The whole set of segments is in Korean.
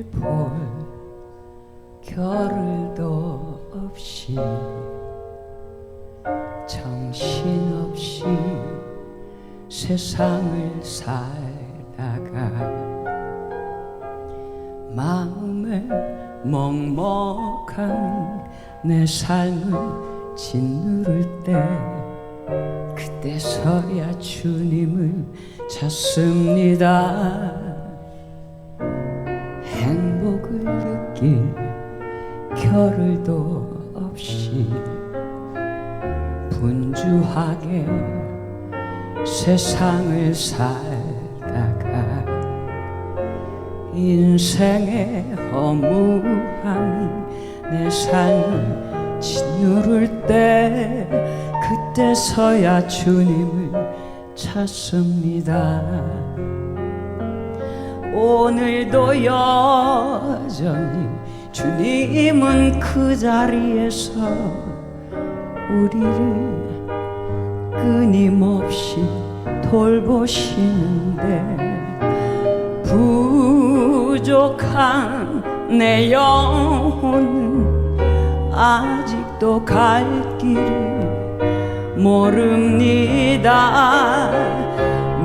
나를 볼 겨를도 없이 정신없이 세상을 살다가 마음에 먹먹한 내 삶을 짓누를 때 그때서야 주님을 찾습니다. 겨를도 없이 분주하게 세상을 살다가 인생의 허무함이 내 삶을 짓누를 때 그때서야 주님을 찾습니다 오늘도 여전히 주님은 그 자리에서 우리를 끊임없이 돌보시는데 부족한 내 영혼은 아직도 갈 길을 모릅니다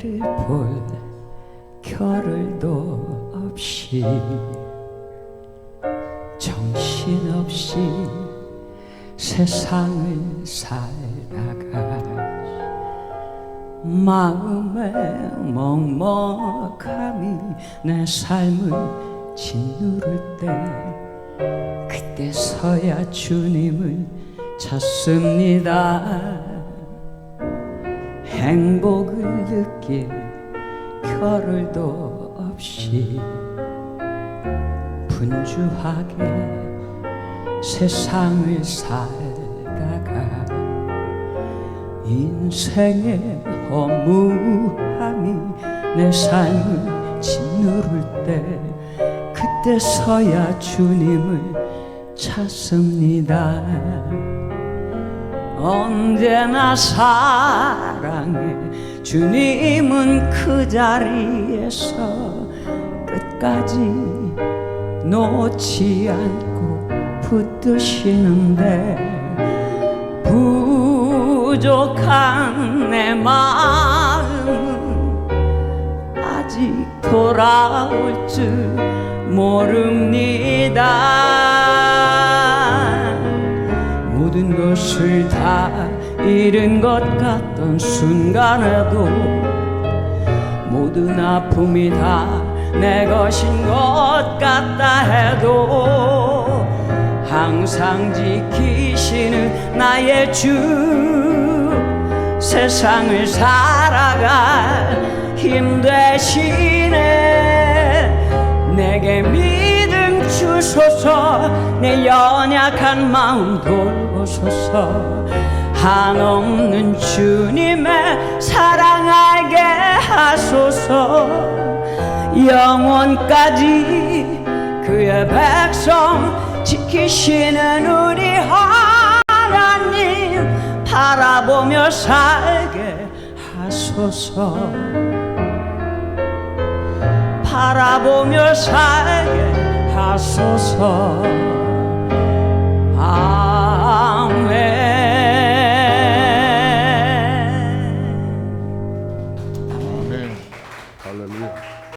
하늘을 볼 겨를도 없이 정신없이 세상을 살다가 마음에 먹먹함이 내 삶을 짓누를 때 그때서야 주님을 찾습니다 행복을 느낄 겨를도 없이 분주하게 세상을 살다가 인생의 허무함이 내 삶을 짓누를 때 그때서야 주님을 찾습니다 언제나 사랑해. 주님은 그 자리에서 끝까지 놓지 않고 붙드시는데 부족한 내 마음은 아직 돌아올 줄 모릅니다 다 잃은 것 같던 순간에도 모든 아픔이 다 내 것인 것 같다 해도 항상 지키시는 나의 주 세상을 살아갈 힘 되시네. 내게 믿음 주소서 내 연약한 마음 돌보소서 한없는 주님의 사랑 알게 하소서. 영원까지 그의 백성 지키시는 우리 하나님 바라보며 살게 하소서. 바라보며 살게 하소서. 아